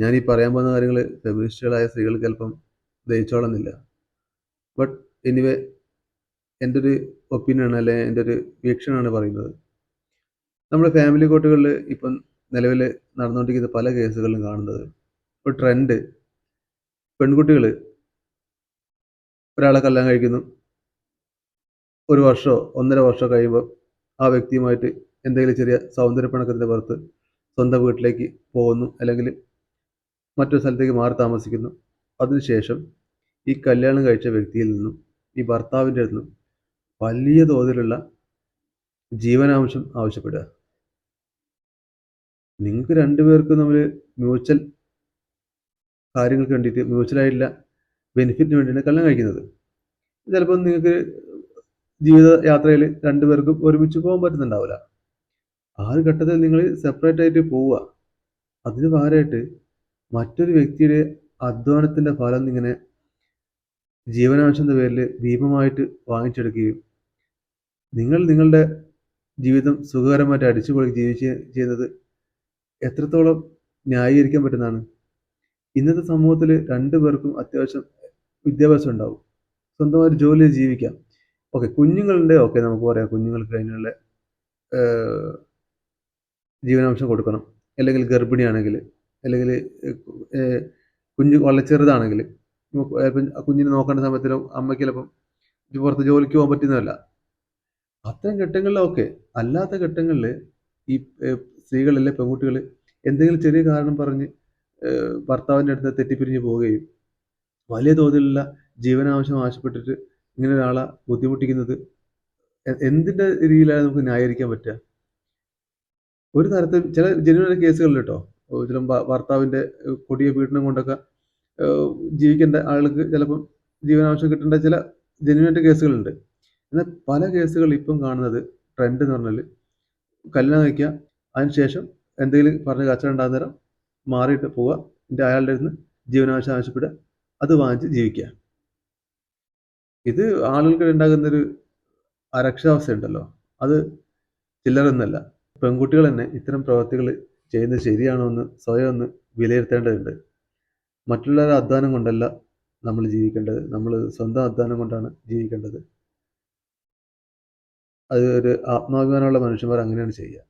ഞാൻ ഈ പറയാൻ പോകുന്ന കാര്യങ്ങൾ ഫെമിനിസ്റ്റുകളായ സ്ത്രീകൾക്ക് ചിലപ്പം ദഹിച്ചോളന്നില്ല. ബട്ട് എനിവേ എന്റെ ഒരു ഒപ്പീനിയൻ അല്ലെ എന്റെ ഒരു വീക്ഷണമാണ് പറയുന്നത്. നമ്മുടെ ഫാമിലി കോർട്ടുകളിൽ ഇപ്പം നിലവിൽ നടന്നുകൊണ്ടിരിക്കുന്ന പല കേസുകളിലും കാണുന്നത് ഒരു ട്രെൻഡ് പെൺകുട്ടികൾ ഒരാളെ കല്യാണം കഴിക്കുന്നു. ഒരു വർഷമോ ഒന്നര വർഷമോ കഴിയുമ്പോൾ ആ വ്യക്തിയുമായിട്ട് എന്തെങ്കിലും ചെറിയ സൗന്ദര്യപ്പിണക്കത്തിന്റെ പുറത്ത് സ്വന്തം വീട്ടിലേക്ക് പോകുന്നു. അല്ലെങ്കിൽ മറ്റൊരു സ്ഥലത്തേക്ക് മാറി താമസിക്കുന്നു. അതിനുശേഷം ഈ കല്യാണം കഴിച്ച വ്യക്തിയിൽ നിന്നും ഈ ഭർത്താവിന്റെ നിന്നും വലിയ തോതിലുള്ള ജീവനാംശം ആവശ്യപ്പെടുക. നിങ്ങൾക്ക് രണ്ടുപേർക്കും നമ്മൾ മ്യൂച്വൽ കാര്യങ്ങൾക്ക് വേണ്ടിയിട്ട് മ്യൂച്വലായിട്ടുള്ള ബെനിഫിറ്റിന് വേണ്ടിയാണ് കല്യാണം കഴിക്കുന്നത്. ചിലപ്പോൾ നിങ്ങൾക്ക് ജീവിത യാത്രയിൽ രണ്ടുപേർക്കും ഒരുമിച്ച് പോകാൻ പറ്റുന്നുണ്ടാവില്ല. ആ ഒരു ഘട്ടത്തിൽ നിങ്ങൾ സെപ്പറേറ്റ് ആയിട്ട് പോവുക. അതിന് പകരമായിട്ട് മറ്റൊരു വ്യക്തിയുടെ അധ്വാനത്തിന്റെ ഫലം ഇങ്ങനെ ജീവനാംശത്തിന്റെ പേരിൽ ഭീമമായിട്ട് വാങ്ങിച്ചെടുക്കുകയും നിങ്ങൾ നിങ്ങളുടെ ജീവിതം സുഖകരമായിട്ട് അടിച്ചു പൊളി ജീവിച്ച് ചെയ്യുന്നത് എത്രത്തോളം ന്യായീകരിക്കാൻ പറ്റുന്നതാണ്. ഇന്നത്തെ സമൂഹത്തിൽ രണ്ടു പേർക്കും അത്യാവശ്യം വിദ്യാഭ്യാസം ഉണ്ടാവും. സ്വന്തമായിട്ട് ജോലി ജീവിക്കാം. ഓക്കെ കുഞ്ഞുങ്ങളുടെ ഓക്കെ നമുക്ക് പറയാം. കുഞ്ഞുങ്ങൾക്ക് അതിനുള്ള ജീവനാംശം കൊടുക്കണം. അല്ലെങ്കിൽ ഗർഭിണിയാണെങ്കിൽ അല്ലെങ്കിൽ കുഞ്ഞ് വളരെ ചെറുതാണെങ്കിൽ കുഞ്ഞിനെ നോക്കേണ്ട സമയത്തിലും അമ്മയ്ക്ക് ചിലപ്പം പുറത്ത് ജോലിക്ക് പോകാൻ പറ്റുന്നതല്ല. അത്തരം ഘട്ടങ്ങളിലൊക്കെ അല്ലാത്ത ഘട്ടങ്ങളിൽ ഈ സ്ത്രീകളല്ലേ പെൺകുട്ടികൾ എന്തെങ്കിലും ചെറിയ കാരണം പറഞ്ഞ് ഭർത്താവിന്റെ അടുത്ത് തെറ്റിപ്പിരിഞ്ഞ് പോവുകയും വലിയ തോതിലുള്ള ജീവനാവശ്യം ആവശ്യപ്പെട്ടിട്ട് ഇങ്ങനെ ഒരാളെ ബുദ്ധിമുട്ടിക്കുന്നത് എന്തിന്റെ രീതിയിലാണ് നമുക്ക് ന്യായീകരിക്കാൻ പറ്റുക? ഒരു തരത്തിൽ ചില ജനുവൻ കേസുകളിൽ കേട്ടോ ചില ഭർത്താവിന്റെ കൊടിയ പീഡനം കൊണ്ടൊക്കെ ജീവിക്കേണ്ട ആളുകൾക്ക് ചിലപ്പം ജീവനാംശം കിട്ടേണ്ട ചില ജനുവൻ കേസുകളുണ്ട്. എന്നാൽ പല കേസുകൾ ഇപ്പം കാണുന്നത് ട്രെൻഡ് എന്ന് പറഞ്ഞാൽ കല്യാണം കഴിക്കുക അതിനുശേഷം എന്തെങ്കിലും പറഞ്ഞ് കച്ചവടം ഉണ്ടാകുന്ന നേരം മാറിയിട്ട് പോവുക എന്റെ അയാളുടെ നിന്ന് ജീവനാംശം ആവശ്യപ്പെടുക അത് വാങ്ങിച്ച് ജീവിക്കുക. ഇത് ആളുകൾക്ക് ഉണ്ടാകുന്നൊരു അരക്ഷാവസ്ഥ ഉണ്ടല്ലോ അത് ചില്ലറൊന്നല്ല പെൺകുട്ടികൾ തന്നെ ഇത്തരം പ്രവർത്തികൾ ചെയ്യുന്നത് ശരിയാണോ എന്ന് സ്വയം ഒന്ന് വിലയിരുത്തേണ്ടതുണ്ട്. മറ്റുള്ളവരുടെ അധ്വാനം കൊണ്ടല്ല നമ്മൾ ജീവിക്കേണ്ടത്. നമ്മൾ സ്വന്തം അധ്വാനം കൊണ്ടാണ് ജീവിക്കേണ്ടത്. അത് ഒരു ആത്മാഭിമാനമുള്ള മനുഷ്യന്മാർ അങ്ങനെയാണ് ചെയ്യുക.